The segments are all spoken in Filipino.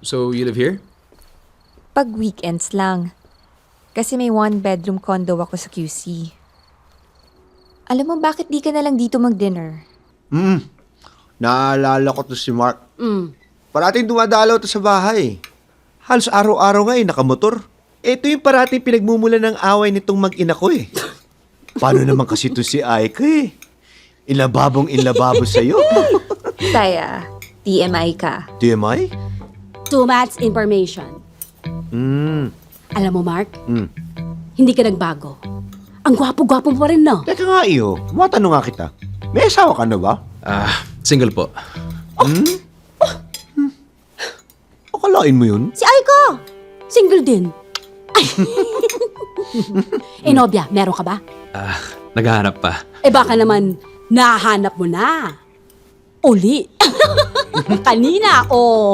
So, you live here? Pag weekends lang. Kasi may one-bedroom condo ako sa QC. Alam mo, bakit di ka na lang dito mag-dinner? Hmm. Naalala ko to si Mark. Mm. Parating dumadalaw to sa bahay. Halos araw-araw nga eh, nakamotor. Ito yung parating pinagmumula ng away nitong mag-ina ko eh. Paano naman kasi to si Aika eh? Ilababong ilababo sa'yo. Taya, TMI ka. TMI? Too much information. Hmm. Alam mo, Mark, Hmm. hindi ka nagbago. Ang gwapo-gwapo mo pa rin, no? Teka nga iyo, matanong nga kita. May asawa ka na ba? Ah, single po. Akalain mo yun? Si Aiko! Single din. Ay. eh, Nobya, meron ka ba? Ah, naghahanap pa. Eh, baka naman nahanap mo na. Uli. Kanina o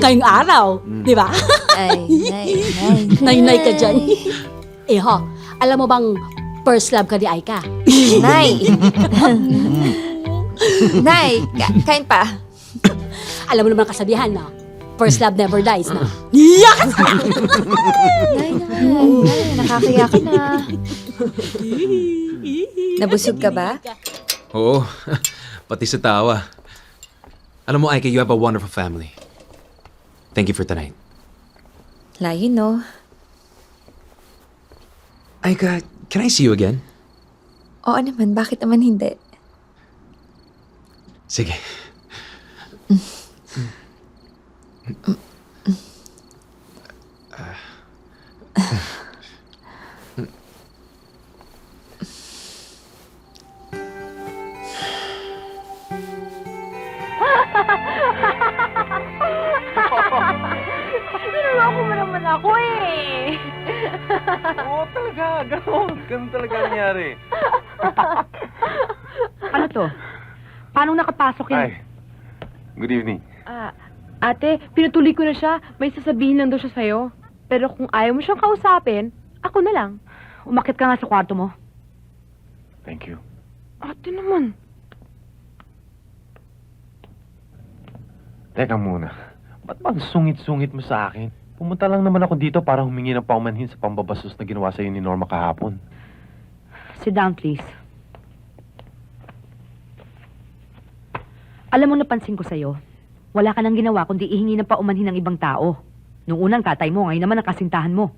ngayong araw. Di ba? Ay, nay, nay. Nay-nay ka dyan. eh, ho, alam mo bang first love ka ni Aika? Nay! nay, ka- kain pa. Alam mo naman ang kasabihan, no? First love never dies, no? Yes! Nay, nay, nay, nakakaya ka na. Nabusog ka ba? Oo, pati sa tawa. Alam mo, Aika, you have a wonderful family. Thank you for tonight. Layo, no? Aika, can I see you again? Oo naman, bakit naman hindi? Sige. Niloloko Oo, talaga. Ganon. Ganon talaga nangyari. ano to? Paano nakapasok yun? Ay. Good evening. Ah, ate, pinutuloy ko na siya. May sasabihin lang daw siya sa'yo. Pero kung ayaw mo siyang kausapin, ako na lang. Umakit ka nga sa kwarto mo. Thank you. Ate naman. Teka muna. Ba't bang sungit-sungit mo sa akin? Pumunta lang naman ako dito para humingi ng paumanhin sa pambabasos na ginawa sa'yo ni Norma kahapon. Sit down, please. Alam mo, napansin ko sa'yo. Wala ka nang ginawa kundi ihingi ng paumanhin ng ibang tao. Nung unang katay mo, ngayon naman ang kasintahan mo.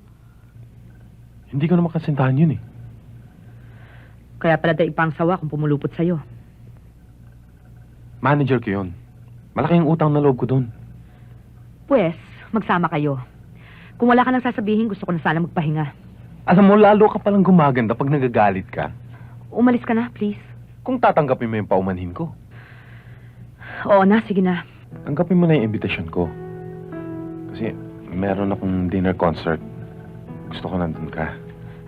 Hindi ko naman kasintahan yun eh. Kaya pala tayo ipang sawa kung pumulupot sa'yo. Manager ko yun. Malaki ang utang na loob ko doon. Pwes, magsama kayo. Kung wala ka nang sasabihin, gusto ko na sana magpahinga. Alam mo, lalo ka palang gumaganda pag nagagalit ka. Umalis ka na, please. Kung tatanggapin mo yung paumanhin ko, Oo na, sige na. tanggapin mo na yung invitation ko. Kasi meron akong dinner concert. Gusto ko nandun ka.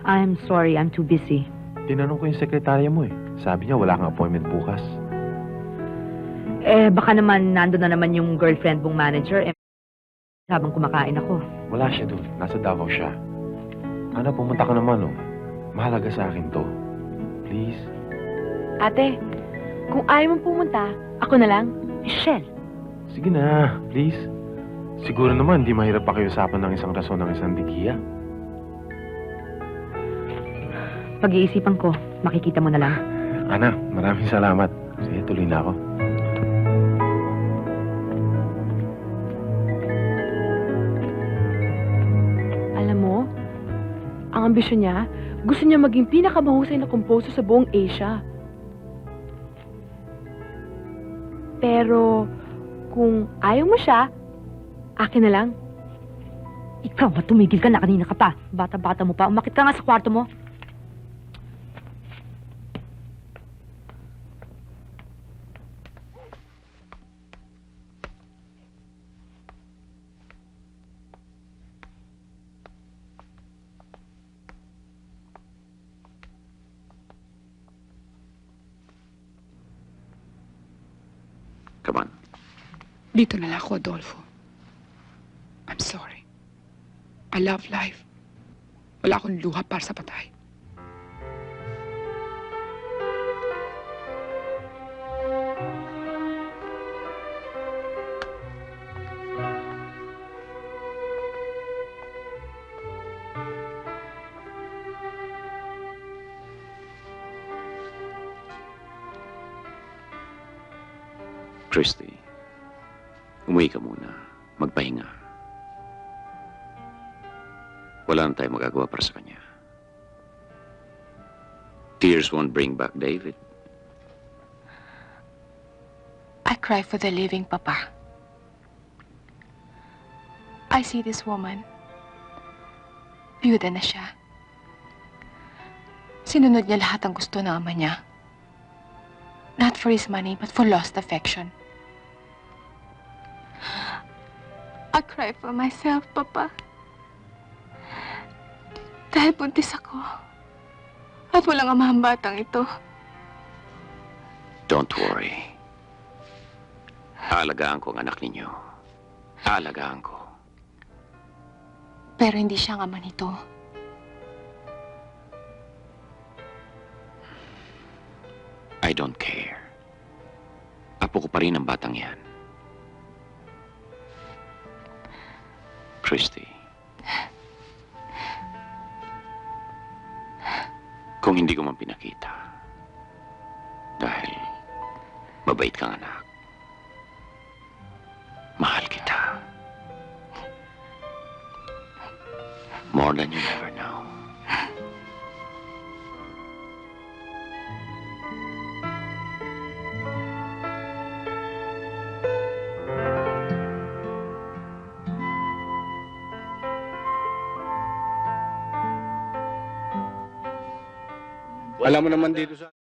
I'm sorry, I'm too busy. Tinanong ko yung sekretarya mo eh. Sabi niya wala kang appointment bukas. Eh, baka naman nando na naman yung girlfriend mong manager. Eh, habang kumakain ako. Wala siya doon. Nasa Davao siya. Ana, pumunta ka naman, oh. Mahalaga sa akin to. Please. Ate, kung ayaw mong pumunta, ako na lang. Michelle. Sige na, please. Siguro naman, di mahirap pakiusapan ng isang rason ng isang dikiya. Pag-iisipan ko, makikita mo na lang. Ana, maraming salamat. Sige, tuloy na ako. Ang ambisyon niya, gusto niya maging pinakamahusay na composer sa buong Asia. Pero, kung ayaw mo siya, akin na lang. Ikaw, ba tumigil ka na kanina ka pa? Bata-bata mo pa. Umakit ka nga sa kwarto mo. Come on. Dito na lang ako, Adolfo. I'm sorry. I love life. Wala akong luha para sa patay. Christy, umuwi ka muna. Magpahinga. Wala na tayong magagawa para sa kanya. Tears won't bring back David. I cry for the living, Papa. I see this woman. Byuda na siya. Sinunod niya lahat ang gusto ng ama niya. Not for his money, but for lost affection. I cry for myself, Papa. Dahil buntis ako. At walang amahang batang ito. Don't worry. Aalagaan ko ang anak ninyo. Aalagaan ko. Pero hindi siya ang ama nito. I don't care. Apo ko pa rin ang batang yan. Christy. Kung hindi ko man pinakita, dahil mabait kang anak, mahal kita. More than you ever Alam mo naman dito sa...